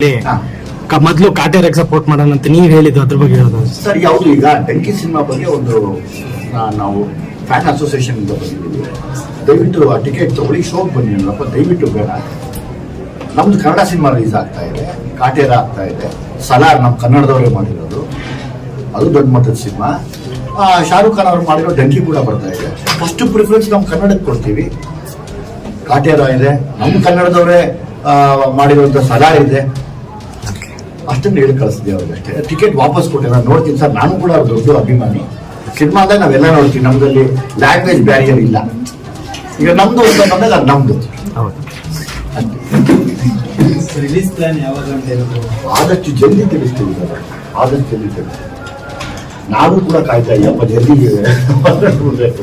ಕ- ರೆಕ್ ಕಾಟೇರಕ್ಕೆ ಸಪೋರ್ಟ್ ಮಾಡೋಣ ಅಂತ ನೀವ್ ಹೇಳಿದ್ದು ಅದ್ರ ಬಗ್ಗೆ ಹೇಳೋದು. ಸರ್ ಯಾವುದು ಈಗ ಟಂಕಿ ಸಿನಿಮಾ ಬಗ್ಗೆ ಒಂದು ನಾವು ಫ್ಯಾನ್ ಅಸೋಸಿಯೇಷನ್ ಇಂದ ಬಂದಿದ್ದೀವಿ. ದಯವಿಟ್ಟು ಆ ಟಿಕೆಟ್ ತಗೊಳ್ಳಿ ಶೋಗೆ ಬನ್ನಿ ಅನ್ನಪ್ಪ ದಯವಿಟ್ಟು ಬೇಡ. ನಮ್ದು ಕನ್ನಡ ಸಿನಿಮಾ ರಿಲೀಸ್ ಆಗ್ತಾ ಇದೆ. ಕಾಟೇರ ಆಗ್ತಾ ಇದೆ. ಸಲಾರ್ ನಮ್ಮ ಕನ್ನಡದವರೇ ಮಾಡಿರೋದು. ಅದು ದೊಡ್ಡ ಮಟ್ಟದ ಸಿನಿಮಾ. ಶಾರುಖ್ ಖಾನ್ ಅವರು ಮಾಡಿರೋ ಡಂಕಿ ಕೂಡ ಬರ್ತಾ ಇದೆ. ಫಸ್ಟ್ ಪ್ರಿಫರೆನ್ಸ್ ನಾವು ಕನ್ನಡಕ್ಕೆ ಕೊಡ್ತೀವಿ. ಕಾಟೇರ ಇದೆ. ನಮ್ಮ ಕನ್ನಡದವರೇ ಮಾಡಿರುವಂತ ಮಾಡಿರುವಂಥ ಸಲಾರ್ ಇದೆ. ಅಷ್ಟನ್ನು ಹೇಳಿ ಕಳಿಸಿದ್ದೆ ಅವ್ರಿಗೆ ಅಷ್ಟೇ. ಟಿಕೆಟ್ ವಾಪಸ್ ಕೊಟ್ಟೆ ನಾನು ನೋಡ್ತೀನಿ ಸರ್ ನಾನು ಕೂಡ ಅವ್ರ ದೊಡ್ಡ ಅಭಿಮಾನಿ. ಅಂದ್ರೆ ನಾವೆಲ್ಲ ನೋಡ್ತೀವಿ ನಮ್ದಲ್ಲಿ ಲ್ಯಾಂಗ್ವೇಜ್ ಬ್ಯಾರಿಯರ್ ಇಲ್ಲ. ಈಗ ನಮ್ದು ಅಂತ ಬಂದಾಗ ಅದು ನಮ್ದು. ಹೌದು. ರಿಲೀಸ್ ಪ್ಲಾನ್ ಯಾವಾಗ ಅಂತ ಆದಷ್ಟು ಜಲ್ದಿ ತಿಳಿಸ್ತೀವಿ ಸರ್. ಆದಷ್ಟು ಜಲ್ದಿ ತಿಳಿಸ್ತೀವಿ. ನಾನು ಕೂಡ ಕಾಯ್ತಾ ಇದ್ದಪ್ಪ ಜಲ್ದಿ ಬರ್ಬೇಕು